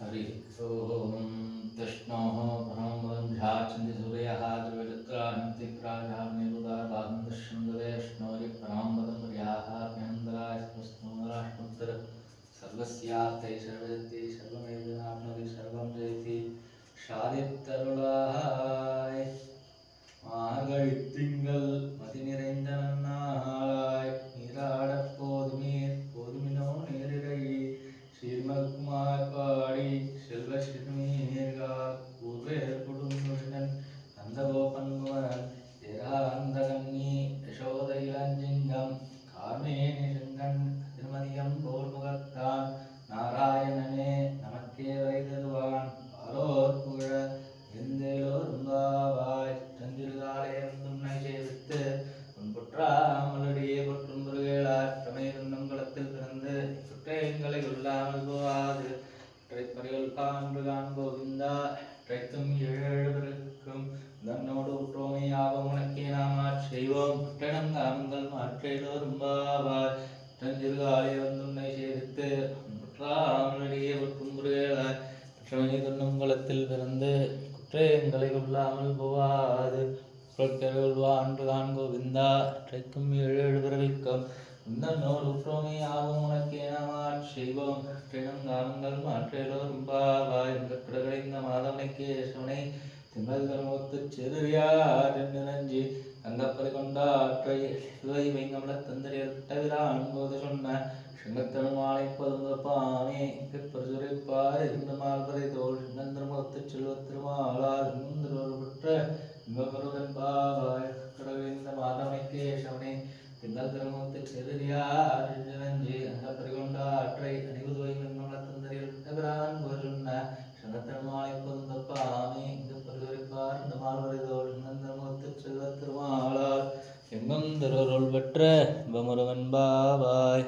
हरि ओं तष्णोः ब्रह्मवन्ध्याचन्द्रसूर्यः द्रविदत्राहन्ति प्राजः निरुदाबाहं दर्शन्ददेष्णोरि प्राम्बदं प्रियाः प्रियन्दराष्टस्नोराष्टोत्तर सर्वस्या तैः सर्वदत्ते குற்றங்களை போவாது பறிகள் காண்பு காண்போவிந்தா ட்ரைக்கும் ஏழுவருக்கும் தன்னோடு உற்றோமை ஆபம் உனக்கே நாம் செய்வோம். குற்றணம் காமங்கள் பாவார் தஞ்சிறுகாலை தந்திருகாலே வந்துன்னை சேவித்து முற்றாமலடியே புற்றாமலடியே பொற்றும் முருகேளார் துண்ணும் குளத்தில் பிறந்து குற்றங்களை கொள்ளாமல் போவாது. வாழ்ந்து காண்போ விந்தா ட்ரைக்கும் ஏழு ஏழு பிறவிக்கும் உந்தன்னோர் உற்றோமை ஆகும் உனக்கே நாம் செய்வோம். கற்றிடம் காலங்கள் மாற்றேலோர் பாவாய் இந்த கிடகடைந்த மாதவனைக்கே சிவனை திங்கள் தர்மத்து செருவியார் என்று நஞ்சி அங்கப்பறி கொண்டாற்றை சிவை வைங்கமல தந்திரியர் போது சொன்ன சிங்கத்தமிழ்மாலை பதுங்கப்பாமே பிரசுரிப்பார் இருந்த மார்பரை தோல் திங்கள் திருமுகத்து செருவியார் என்று நஞ்சி அங்கப்பறி கொண்டாற்றை அணிவது வைங்கமல தந்திரியர் தவிரான் போது சொன்ன சிங்கத்தமிழ்மாலை பதுங்கப்பாமே இங்கு இந்த மால்வரை தோல் சிங்கந்திரமுகத்து செல்வ திருமாளார் எங்கும் திருவருள் பெற்ற பமுருவன் பாவாய்.